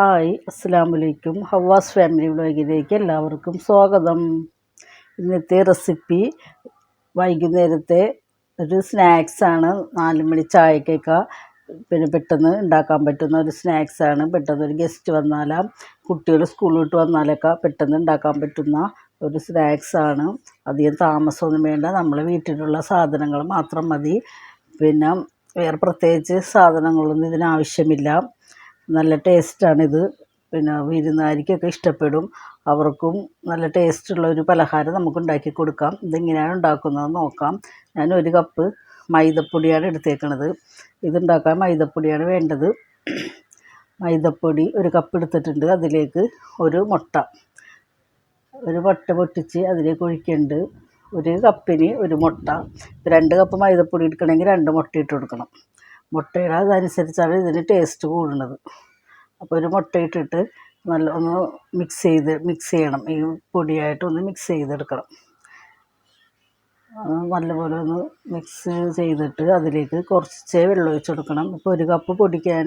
Hi അസ്സാം വലൈക്കും ഹവാസ് family വ്ളോഗിലേക്ക് എല്ലാവർക്കും സ്വാഗതം. ഇന്നത്തെ റെസിപ്പി വൈകുന്നേരത്തെ ഒരു സ്നാക്സാണ് നാല് മണി ചായക്കൊക്കെ പിന്നെ പെട്ടെന്ന് ഉണ്ടാക്കാൻ പറ്റുന്ന ഒരു സ്നാക്സാണ് പെട്ടെന്ന് ഒരു ഗസ്റ്റ് വന്നാലും കുട്ടികൾ സ്കൂളിൽ വിട്ട് വന്നാലൊക്കെ പെട്ടെന്ന് ഉണ്ടാക്കാൻ പറ്റുന്ന ഒരു സ്നാക്സാണ് അധികം താമസമൊന്നും വേണ്ട. നമ്മളെ വീട്ടിലുള്ള സാധനങ്ങൾ മാത്രം മതി. പിന്നെ വേറെ പ്രത്യേകിച്ച് സാധനങ്ങളൊന്നും ഇതിനാവശ്യമില്ല നല്ല ടേസ്റ്റാണിത്. പിന്നെ വിരുന്നുകാർക്കൊക്കെ ഇഷ്ടപ്പെടും. അവർക്കും നല്ല ടേസ്റ്റുള്ള ഒരു പലഹാരം നമുക്ക് ഉണ്ടാക്കി കൊടുക്കാം. ഇതെങ്ങനെയാണ് ഉണ്ടാക്കുന്നത് നോക്കാം. ഞാൻ ഒരു കപ്പ് മൈദപ്പൊടിയാണ് എടുത്തേക്കണത്. ഇതുണ്ടാക്കാൻ മൈദപ്പൊടിയാണ് വേണ്ടത്. മൈദപ്പൊടി ഒരു കപ്പ് എടുത്തിട്ടുണ്ട്. അതിലേക്ക് ഒരു മുട്ട. ഒരു മുട്ട പൊട്ടിച്ച് അതിലേക്ക് ഒഴിക്കുന്നുണ്ട് ഒരു കപ്പിന് ഒരു മുട്ട. രണ്ട് കപ്പ് മൈദപ്പൊടി എടുക്കണമെങ്കിൽ രണ്ട് മുട്ട ഇട്ട് കൊടുക്കണം. മുട്ടയുടെ അതനുസരിച്ചാണ് ഇതിന് ടേസ്റ്റ് കൂടുന്നത്. അപ്പോൾ ഒരു മുട്ട ഇട്ടിട്ട് നല്ല ഒന്ന് മിക്സ് ചെയ്ത് മിക്സ് ചെയ്യണം. ഈ പൊടിയായിട്ട് ഒന്ന് മിക്സ് ചെയ്തെടുക്കണം. നല്ലപോലെ ഒന്ന് മിക്സ് ചെയ്തിട്ട് അതിലേക്ക് കുറച്ചേ വെള്ളം ഒഴിച്ച് കൊടുക്കണം. ഇപ്പോൾ ഒരു കപ്പ് പൊടിക്കാൻ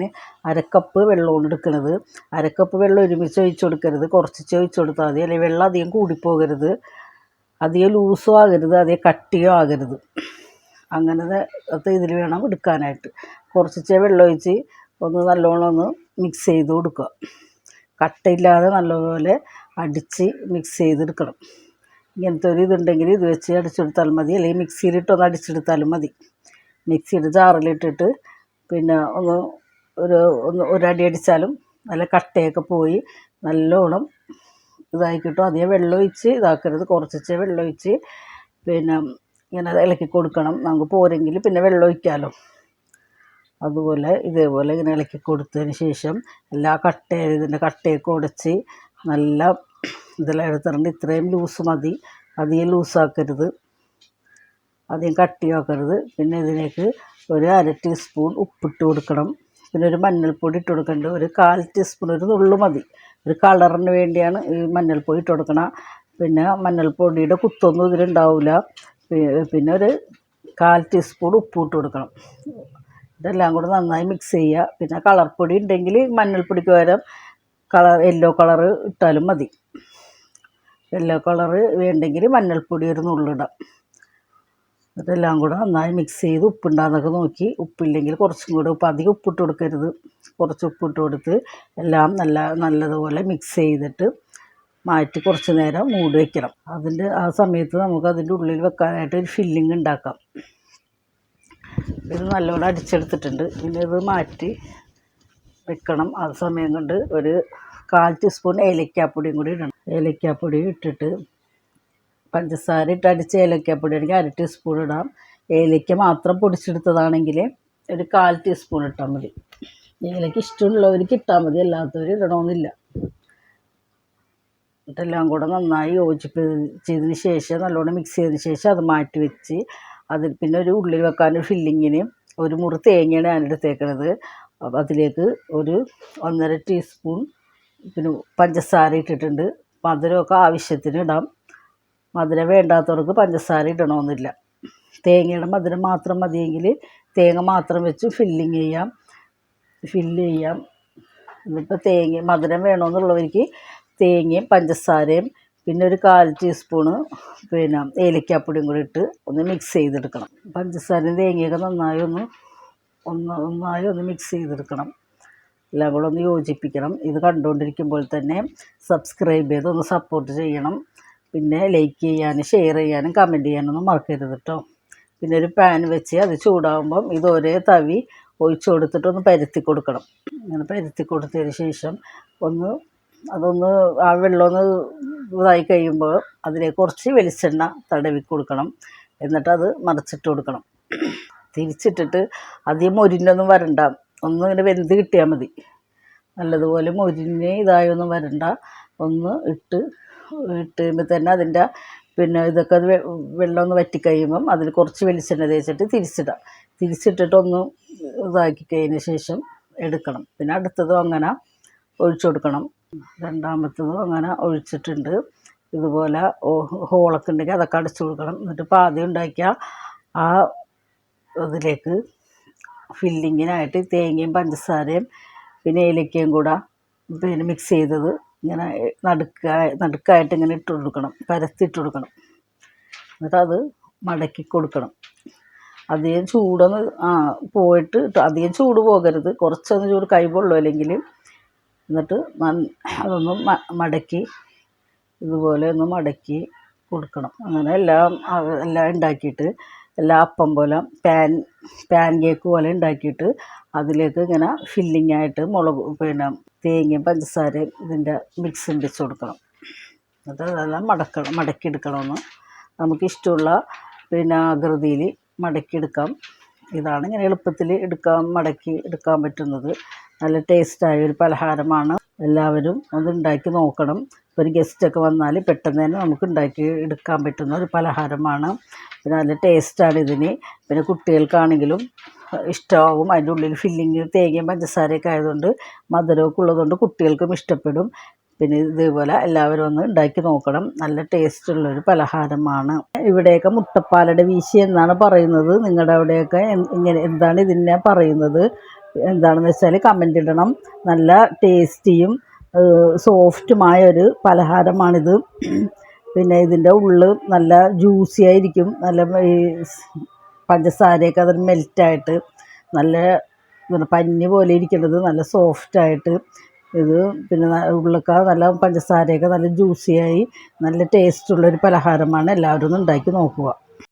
അരക്കപ്പ് വെള്ളമാണ് എടുക്കുന്നത്. അരക്കപ്പ് വെള്ളം ഒരുമിച്ച് ഒഴിച്ച് കൊടുക്കരുത്. കുറച്ച് ഒഴിച്ച് കൊടുത്താൽ മതി. അല്ലെങ്കിൽ വെള്ളം അധികം കൂടിപ്പോകരുത്. അധികം ലൂസും ആകരുത്. അധികം കട്ടിയും ആകരുത്. അങ്ങനത്തെ ഇതിൽ വേണം എടുക്കാനായിട്ട്. കുറച്ച് വെള്ളമൊഴിച്ച് ഒന്ന് നല്ലോണം ഒന്ന് മിക്സ് ചെയ്ത് കൊടുക്കുക. കട്ടയില്ലാതെ നല്ലപോലെ അടിച്ച് മിക്സ് ചെയ്തെടുക്കണം. ഇങ്ങനത്തെ ഒരു ഇതുണ്ടെങ്കിൽ ഇത് വെച്ച് അടിച്ചെടുത്താൽ മതി. അല്ലെങ്കിൽ മിക്സിയിലിട്ടൊന്ന് അടിച്ചെടുത്താലും മതി. മിക്സിയുടെ ജാറിലിട്ടിട്ട് പിന്നെ ഒന്ന് ഒരു ഒന്ന് ഒരടി അടിച്ചാലും നല്ല കട്ടയൊക്കെ പോയി നല്ലോണം ഇതായി കിട്ടും. അധികം വെള്ളം ഒഴിച്ച് ഇതാക്കരുത്. കുറച്ചിച്ചേ വെള്ളം ഒഴിച്ച് പിന്നെ ഇങ്ങനെ ഇളക്കി കൊടുക്കണം. നമുക്ക് പോരെങ്കിൽ പിന്നെ വെള്ളം ഒഴിക്കാമല്ലോ അതുപോലെ ഇതേപോലെ ഇങ്ങനെ ഇളക്കി കൊടുത്തതിന് ശേഷം എല്ലാ കട്ട ഇതിന്റെ കട്ടയൊക്കെ ഉടച്ച് നല്ല ഇതെല്ലാം എടുത്തിട്ടുണ്ട്. ഇത്രയും ലൂസ് മതി. അധികം ലൂസാക്കരുത് അധികം കട്ടിയാക്കരുത് പിന്നെ ഇതിലേക്ക് ഒരു അര ടീസ്പൂൺ ഉപ്പിട്ട് കൊടുക്കണം. പിന്നെ ഒരു മഞ്ഞൾപ്പൊടി ഇട്ട് കൊടുക്കേണ്ടത് ഒരു കാൽ ടീസ്പൂൺ ഒരു നുള്ളു മതി. ഒരു കളറിന് വേണ്ടിയാണ് ഈ മഞ്ഞൾപ്പൊടി ഇട്ട് കൊടുക്കണം. പിന്നെ മഞ്ഞൾപ്പൊടിയുടെ കുത്തൊന്നും ഇതിലുണ്ടാവില്ല പിന്നെ ഒരു കാൽ ടീസ്പൂൺ ഉപ്പിട്ട് കൊടുക്കണം. ഇതെല്ലാം കൂടെ നന്നായി മിക്സ് ചെയ്യുക. പിന്നെ കളർ പൊടി ഉണ്ടെങ്കിൽ മഞ്ഞൾപ്പൊടിക്ക് പകരം കളർ യെല്ലോ കളറ് ഇട്ടാലും മതി. യെല്ലോ കളറ് വേണ്ടെങ്കിൽ മഞ്ഞൾപ്പൊടി ഒരു നുള്ളിടാം. ഇതെല്ലാം കൂടെ നന്നായി മിക്സ് ചെയ്ത് ഉപ്പുണ്ടാകുന്നൊക്കെ നോക്കി. ഉപ്പില്ലെങ്കിൽ കുറച്ചും കൂടെ ഉപ്പ്. അധികം ഉപ്പിട്ട് കൊടുക്കരുത്. കുറച്ച് ഉപ്പിട്ട് കൊടുത്ത് എല്ലാം നല്ല നല്ലതുപോലെ മിക്സ് ചെയ്തിട്ട് മാറ്റി കുറച്ച് നേരം മൂടി വയ്ക്കണം അതിന്റെ ആ സമയത്ത് നമുക്ക് അതിന്റെ ഉള്ളിൽ വെക്കാനായിട്ട് ഒരു ഫില്ലിങ് ഉണ്ടാക്കാം. ഇത് നല്ലോണം അടിച്ചെടുത്തിട്ടുണ്ട്. പിന്നെ ഇത് മാറ്റി വെക്കണം. ആ സമയം കൊണ്ട് ഒരു കാൽ ടീസ്പൂൺ ഏലക്കാപ്പൊടിയും കൂടി ഇടണം. ഏലക്കാപ്പൊടി ഇട്ടിട്ട് പഞ്ചസാര ഇട്ട് അടിച്ച ഏലക്കാപ്പൊടി ആണെങ്കിൽ അര ടീസ്പൂൺ ഇടാം. ഏലക്ക മാത്രം പൊടിച്ചെടുത്തതാണെങ്കിൽ ഒരു കാൽ ടീസ്പൂൺ ഇട്ടാൽ മതി. ഏലക്ക ഇഷ്ടമുള്ളവർക്ക് ഇട്ടാൽ മതി. അല്ലാത്തവർ ഇടണമെന്നില്ല. ഇതെല്ലാം കൂടെ നന്നായി യോജിപ്പിച്ചതിന് ശേഷം നല്ലോണം മിക്സ് ചെയ്തതിന് ശേഷം അത് മാറ്റി വെച്ച് അതിൽ പിന്നെ ഒരു ഉള്ളിൽ വെക്കാൻ ഫില്ലിങ്ങിന് ഒരു മുറി തേങ്ങയാണ് ഞാൻ അപ്പോൾ അതിലേക്ക് ഒരു ഒന്നര ടീസ്പൂൺ പിന്നെ പഞ്ചസാര ഇട്ടിട്ടുണ്ട്. മധുരമൊക്കെ ആവശ്യത്തിന് ഇടാം. മധുരം വേണ്ടാത്തവർക്ക് പഞ്ചസാര ഇടണമെന്നില്ല തേങ്ങയുടെ മധുരം മാത്രം മതിയെങ്കിൽ തേങ്ങ മാത്രം വെച്ച് ഫില്ലിങ് ചെയ്യാം. ഫില്ല് ചെയ്യാം. എന്നിട്ട് തേങ്ങ മധുരം വേണമെന്നുള്ളവർക്ക് തേങ്ങയും പഞ്ചസാരയും പിന്നെ ഒരു കാൽ ടീസ്പൂണ് പിന്നെ ഏലക്കാപ്പൊടിയും കൂടി ഇട്ട് ഒന്ന് മിക്സ് ചെയ്തെടുക്കണം. പഞ്ചസാരയും തേങ്ങയൊക്കെ നന്നായി ഒന്ന് ഒന്ന് നന്നായി ഒന്ന് മിക്സ് ചെയ്തെടുക്കണം. എല്ലാം കൂടെ ഒന്ന് യോജിപ്പിക്കണം. ഇത് കണ്ടുകൊണ്ടിരിക്കുമ്പോൾ തന്നെ സബ്സ്ക്രൈബ് ചെയ്ത് ഒന്ന് സപ്പോർട്ട് ചെയ്യണം. പിന്നെ ലൈക്ക് ചെയ്യാനും ഷെയർ ചെയ്യാനും കമന്റ് ചെയ്യാനൊന്നും മറക്കരുത് കേട്ടോ പിന്നെ ഒരു പാൻ വെച്ച് അത് ചൂടാകുമ്പം ഇത് ഒരേ തവി ഒഴിച്ചു കൊടുത്തിട്ട് ഒന്ന് പരത്തി കൊടുക്കണം. അങ്ങനെ പരത്തി കൊടുത്തതിന് ശേഷം ഒന്ന് അതൊന്ന് ആ വെള്ളം ഒന്ന് ഇതായി കഴിയുമ്പോൾ അതിലേക്ക് കുറച്ച് വെളിച്ചെണ്ണ തടവി കൊടുക്കണം. എന്നിട്ട് അത് മറിച്ചിട്ട് കൊടുക്കണം. തിരിച്ചിട്ടിട്ട് അധികം മൊരിഞ്ഞൊന്നും വരണ്ട. ഒന്ന് ഇങ്ങനെ വെന്ത് കിട്ടിയാൽ മതി. നല്ലതുപോലെ മൊരിഞ്ഞ് ഇതായൊന്നും വരണ്ട. ഒന്ന് ഇട്ട് ഇട്ട് കഴിയുമ്പോൾ തന്നെ അതിന്റെ പിന്നെ ഇതൊക്കെ അത് വെള്ളം ഒന്ന് വറ്റിക്കഴിയുമ്പം അതിൽ കുറച്ച് വെളിച്ചെണ്ണ തേച്ചിട്ട് തിരിച്ചിടാം. തിരിച്ചിട്ടിട്ടൊന്ന് ഇതാക്കി കഴിഞ്ഞ ശേഷം എടുക്കണം. പിന്നെ അടുത്തതും അങ്ങനെ ഒഴിച്ചു കൊടുക്കണം. രണ്ടാമത്തതും അങ്ങനെ ഒഴിച്ചിട്ടുണ്ട്. ഇതുപോലെ ഹോളൊക്കെ ഉണ്ടെങ്കിൽ അതൊക്കെ അടച്ചു കൊടുക്കണം. എന്നിട്ട് പാതി ഉണ്ടാക്കിയ ആ ഇതിലേക്ക് ഫില്ലിങ്ങിനായിട്ട് തേങ്ങയും പഞ്ചസാരയും പിന്നെ ഏലക്കയും കൂടെ പിന്നെ മിക്സ് ചെയ്തത് ഇങ്ങനെ നടുക്ക നടുക്കായിട്ട് ഇങ്ങനെ ഇട്ട് കൊടുക്കണം. പരത്തിട്ട് കൊടുക്കണം. എന്നിട്ട് അത് മടക്കി കൊടുക്കണം. അധികം ചൂടൊന്ന് ആ പോയിട്ട് ട്ട് അധികം ചൂട് പോകരുത്. കുറച്ചൊന്ന് ചൂട് കൈ അല്ലെങ്കിൽ എന്നിട്ട് അതൊന്ന് മടക്കി ഇതുപോലെ ഒന്ന് മടക്കി കൊടുക്കണം. അങ്ങനെ എല്ലാം എല്ലാം ഉണ്ടാക്കിയിട്ട് എല്ലാം അപ്പം പോലെ പാൻ പാൻ കേക്ക് പോലെ ഉണ്ടാക്കിയിട്ട് അതിലേക്ക് ഇങ്ങനെ ഫില്ലിംഗ് ആയിട്ട് മുളക് പിന്നെ തേങ്ങയും പഞ്ചസാരയും ഇതിന്റെ മിക്സും വെച്ച് കൊടുക്കണം. എന്നിട്ട് അതെല്ലാം മടക്കണം മടക്കിയെടുക്കണമെന്ന് നമുക്കിഷ്ടമുള്ള പിന്നെ ആകൃതിയിൽ മടക്കിയെടുക്കാം. ഇതാണ് ഇങ്ങനെ എളുപ്പത്തിൽ എടുക്കാൻ മടക്കി എടുക്കാൻ പറ്റുന്നത്. നല്ല ടേസ്റ്റായ ഒരു പലഹാരമാണ്. എല്ലാവരും അത് ഉണ്ടാക്കി നോക്കണം. ഇപ്പോൾ ഒരു ഗസ്റ്റൊക്കെ വന്നാൽ പെട്ടെന്ന് തന്നെ നമുക്ക് ഉണ്ടാക്കി എടുക്കാൻ പറ്റുന്ന ഒരു പലഹാരമാണ്. പിന്നെ നല്ല ടേസ്റ്റാണ് ഇതിന്. പിന്നെ കുട്ടികൾക്കാണെങ്കിലും ഇഷ്ടമാകും അതിന്റെ ഉള്ളിൽ ഫില്ലിങ് തേങ്ങയും പഞ്ചസാരയൊക്കെ ആയതുകൊണ്ട് മധുരമൊക്കെ ഉള്ളതുകൊണ്ട് കുട്ടികൾക്കും ഇഷ്ടപ്പെടും. പിന്നെ ഇതേപോലെ എല്ലാവരും ഒന്ന് ഉണ്ടാക്കി നോക്കണം. നല്ല ടേസ്റ്റ് ഉള്ളൊരു പലഹാരമാണ്. ഇവിടെയൊക്കെ മുട്ടപ്പാലട വീശി എന്നാണ് പറയുന്നത്. നിങ്ങളുടെ അവിടെയൊക്കെ ഇങ്ങനെ എന്താണ് ഇതിനെ പറയുന്നത്? എന്താണെന്ന് വെച്ചാൽ കമന്റ് ഇടണം. നല്ല ടേസ്റ്റിയും സോഫ്റ്റുമായ ഒരു പലഹാരമാണിത്. പിന്നെ ഇതിന്റെ ഉള്ള് നല്ല ജ്യൂസി ആയിരിക്കും. നല്ല പഞ്ചസാരയൊക്കെ അതിൽ മെൽറ്റായിട്ട് നല്ല പഞ്ഞി പോലെ ഇരിക്കുന്നത്. നല്ല സോഫ്റ്റായിട്ട് ഇത് പിന്നെ ഉള്ളൊക്കെ നല്ല പഞ്ചസാരയൊക്കെ നല്ല ജ്യൂസിയായി നല്ല ടേസ്റ്റുള്ളൊരു പലഹാരമാണ്. എല്ലാവരും ഒന്ന് ഉണ്ടാക്കി നോക്കുക.